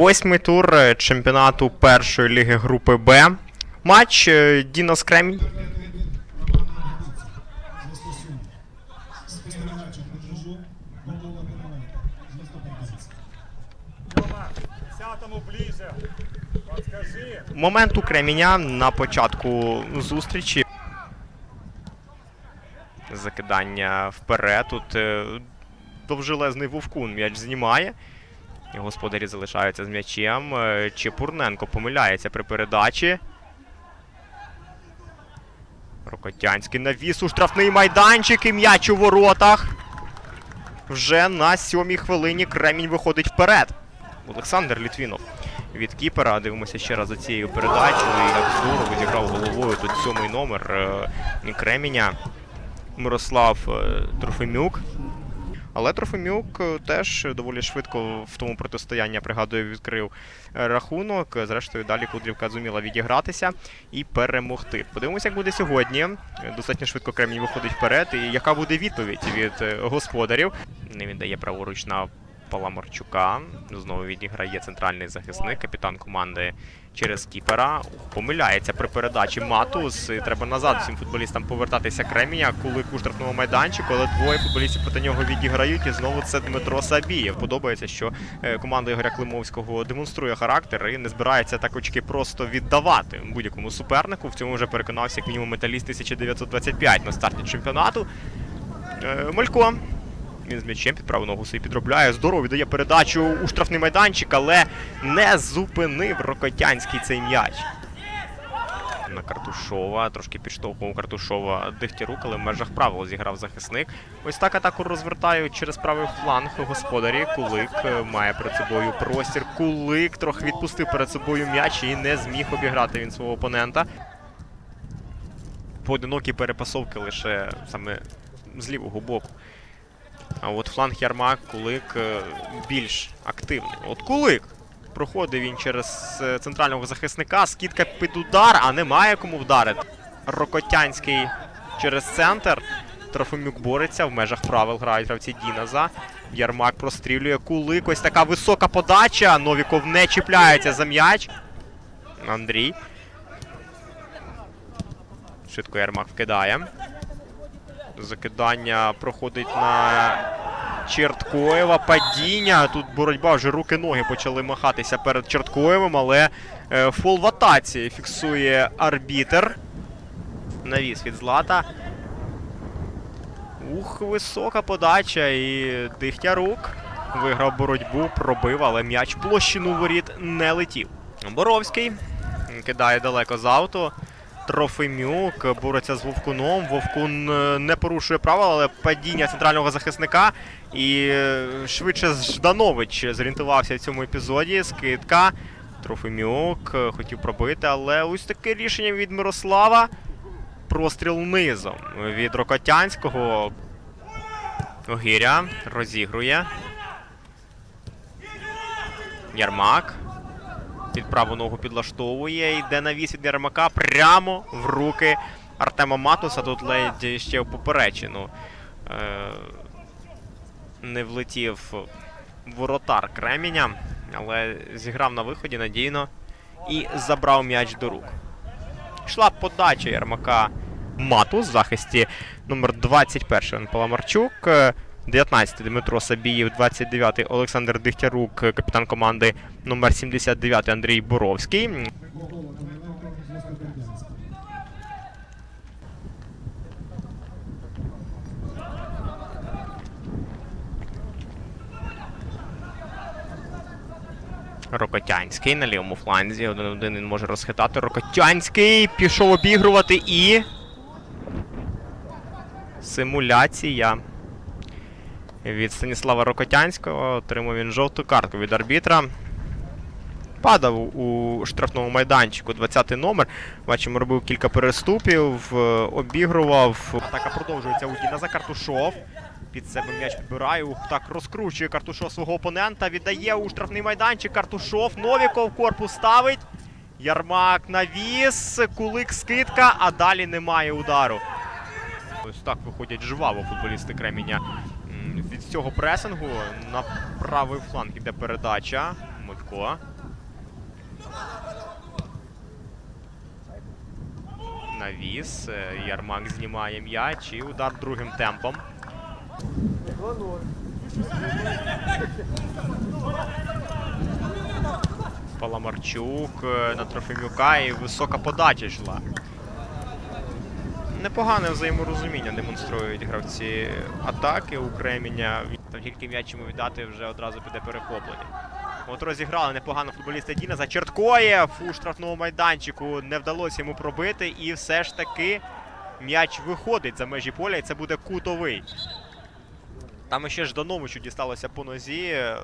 Восьмий тур е, чемпіонату першої ліги групи Б. Матч е, Дінос Кремінь. Момент у Креміня на початку зустрічі. Закидання вперед. Тут е, довжелезний вовкун м'яч знімає. Господарі залишаються з м'ячем. Е, Чепурненко помиляється при передачі. Рокотянський навіс у штрафний майданчик і м'яч у воротах. Вже на сьомій хвилині Кремінь виходить вперед. Олександр Літвінов від Кіпера. Дивимося ще раз за цією передачею. Як здорово зіграв головою тут сьомий номер е, Креміня Мирослав е, Трофимюк. Але Трофимюк е, теж доволі швидко в тому протистоянні, пригадую, відкрив е, рахунок. Зрештою, далі Кудрівка зуміла відігратися і перемогти. Подивимося, як буде сьогодні. Е, Достатньо швидко Кремінь виходить вперед. І яка буде відповідь від е, господарів? Не віддає праворуч на Паламарчука. Знову відіграє центральний захисник, капітан команди через кіпера. Помиляється при передачі Матус. І треба назад всім футболістам повертатися Кремія. Кулик у штрафному майданчику, але двоє футболістів проти нього відіграють. І знову це Дмитро Сабієв. Подобається, що е, команда Ігоря Климовського демонструє характер і не збирається так очки просто віддавати будь-якому супернику. В цьому вже переконався як мінімум металіст 1925 на старті чемпіонату. Е, Малько. Він з м'ячем під праву ногу собі підробляє. Здорово віддає передачу у штрафний майданчик, але не зупинив Рокотянський цей м'яч. На Картушова, трошки підштовхував Картушова Дегтярук, але в межах правил зіграв захисник. Ось так атаку розвертають через правий фланг господарі. Кулик е, має перед собою простір. Кулик трохи відпустив перед собою м'яч і не зміг обіграти він свого опонента. Поодинокі перепасовки лише саме з лівого боку. А от фланг Ярмак, Кулик е, більш активний. От Кулик. Проходив він через е, центрального захисника, скидка під удар, а немає кому вдарити. Рокотянський через центр. Трофимюк бореться, в межах правил грають гравці Діназа. Ярмак прострілює Кулик. Ось така висока подача. Новіков не чіпляється за м'яч. Андрій. Швидко Ярмак вкидає. Закидання проходить на Черткоєва. Падіння. Тут боротьба вже руки-ноги почали махатися перед Черткоєвим, але е, фол в атаці фіксує арбітер. Навіс від Злата. Ух, висока подача і Дихтярук виграв боротьбу, пробив, але м'яч площину воріт не летів. Боровський кидає далеко з авто. Трофимюк бореться з Вовкуном. Вовкун е, не порушує правил, але падіння центрального захисника. І е, швидше Жданович зорієнтувався в цьому епізоді. Скидка. Трофимюк е, хотів пробити, але ось таке рішення від Мирослава. Простріл низом від Рокотянського. Огіря розігрує. Ярмак. Під праву ногу підлаштовує. Йде навіс від Ярмака прямо в руки Артема Матуса. Тут ледь ще в поперечину. Е- не влетів воротар Креміня, але зіграв на виході надійно і забрав м'яч до рук. Йшла подача Ярмака Матус в захисті номер 21 Паламарчук. 19 Дмитро Сабіїв, 29 Олександр Дихтярук, капітан команди номер 79 Андрій Боровський. Рокотянський на лівому фланзі. Один-один він може розхитати. Рокотянський пішов обігрувати і. Симуляція. Від Станіслава Рокотянського отримав він жовту картку від арбітра. Падав у штрафному майданчику 20-й номер. Бачимо, робив кілька переступів, обігрував. Атака продовжується у Діна за Картушов. Під себе м'яч підбирає. Ух, так розкручує Картушов свого опонента. Віддає у штрафний майданчик. Картушов. Новіков корпус ставить. Ярмак навіс. Кулик скидка, а далі немає удару. Ось так виходять жваво футболісти Креміня М, від цього пресингу на правий фланг іде передача. Мотько. Навіс. Е, Ярмак знімає м'яч і удар другим темпом. Паламарчук е, на Трофимюка і висока подача йшла. Непогане взаєморозуміння демонструють гравці атаки у Креміння. Там тільки м'яч йому віддати вже одразу піде перехоплення. От розіграли непогано футболіста Діна за Черткоєв у штрафному майданчику. Не вдалося йому пробити, і все ж таки м'яч виходить за межі поля, і це буде кутовий. Там ще Ждановичу дісталося по нозі. Е,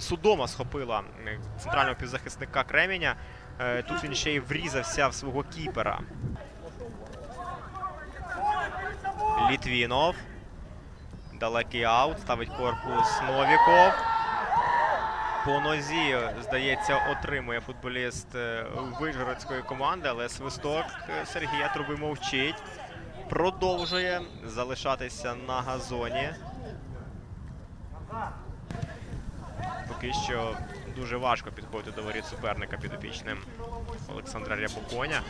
Судома схопила е, центрального півзахисника Креміня. Е, Тут він ще й врізався в свого кіпера. Літвінов. Далекий аут. Ставить корпус Новіков. По нозі, здається, отримує футболіст е, вишгородської команди, але свисток е, Сергія Труби мовчить. Продовжує залишатися на газоні. Поки що дуже важко підходити до воріт суперника підопічним Олександра Рябоконя.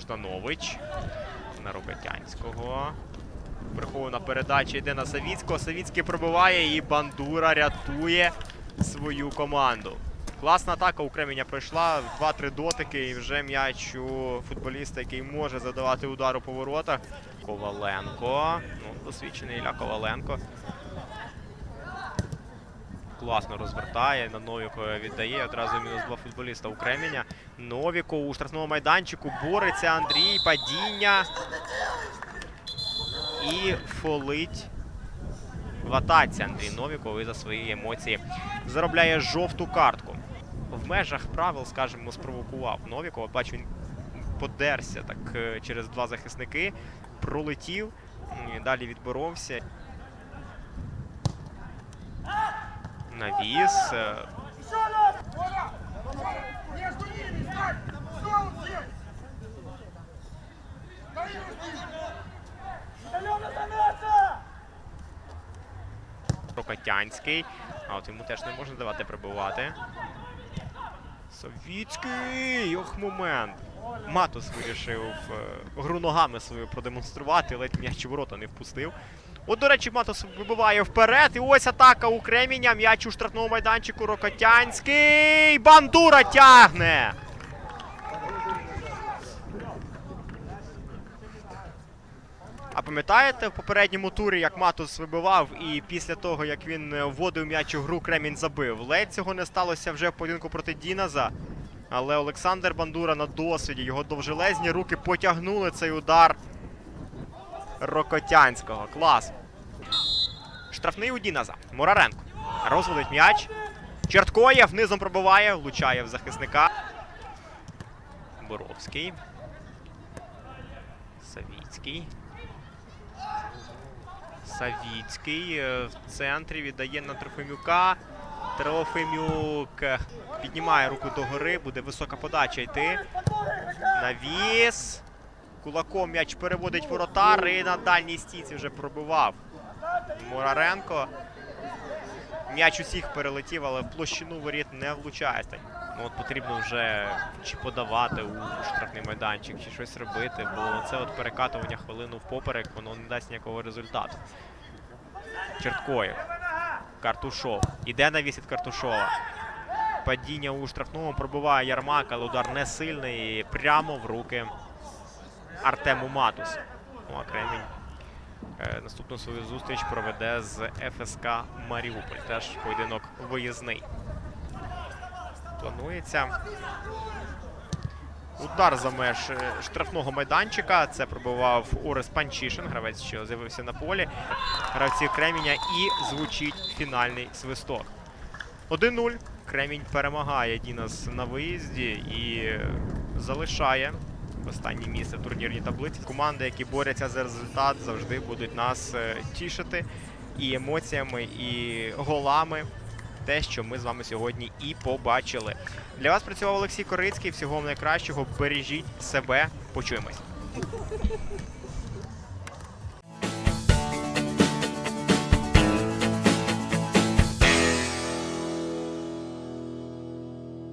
Жданович на Рокотянського. Прихована передача йде на Савіцького. Савіцький пробиває і Бандура рятує свою команду. Класна атака у Кременя пройшла. 2-3 дотики і вже м'яч у футболіста, який може задавати удар у воротах. Коваленко. Ну, досвідчений Ілля Коваленко. Класно розвертає, на Новікова віддає. Одразу мінус два футболіста у Кременя. Новіков у штрафному майданчику бореться Андрій. Падіння. І фолить в атаці Андрій Новіков і за свої емоції заробляє жовту картку. В межах правил, скажімо, спровокував Новікова. Бачу, він подерся так е, через два захисники, пролетів, далі відборовся. Заняться! Прокотянський. А от йому теж не можна давати прибивати. Совіцький! Ох, момент. Матус вирішив е, гру ногами свою продемонструвати, ледь м'яч ворота не впустив. От, до речі, Матус вибиває вперед. І ось атака у Креміня. М'яч у штрафному майданчику Рокотянський. Бандура тягне! А пам'ятаєте в попередньому турі, як Матус вибивав, і після того, як він вводив м'яч у гру, Кремінь забив. Ледь цього не сталося вже в поєдинку проти Діназа. Але Олександр Бандура на досвіді, його довжелезні руки потягнули цей удар Рокотянського. Клас. Штрафний у Діназа. Мураренко. Розводить м'яч. Черткоєв низом пробиває, влучає в захисника. Боровський. Савіцький. Савіцький е, в центрі віддає на Трофимюка. Трофимюк е, піднімає руку догори, буде висока подача йти. Навіс. Кулаком м'яч переводить воротар і на дальній стійці вже пробивав. Мураренко. М'яч усіх перелетів, але в площину воріт не влучає. Ну от потрібно вже чи подавати у штрафний майданчик, чи щось робити, бо це от перекатування хвилину в поперек, воно не дасть ніякого результату. Черткоєв. Картушов. Іде навіс від Картушова. Падіння у штрафному пробиває Ярмак, але удар не сильний. і Прямо в руки Артему Матусу. Ну а Кремінь е, наступну свою зустріч проведе з ФСК Маріуполь. Теж поєдинок виїзний. Планується. Удар за меж е, штрафного майданчика. Це пробивав Орес Панчишин, гравець, що з'явився на полі. Гравці Креміня і звучить фінальний свисток. 1-0. Кремінь перемагає Дінас на виїзді і залишає останнє місце в турнірній таблиці. Команди, які борються за результат, завжди будуть нас е, тішити і емоціями, і голами. Те, що ми з вами сьогодні і побачили. Для вас працював Олексій Корицький. Всього найкращого. Бережіть себе. Почуємось.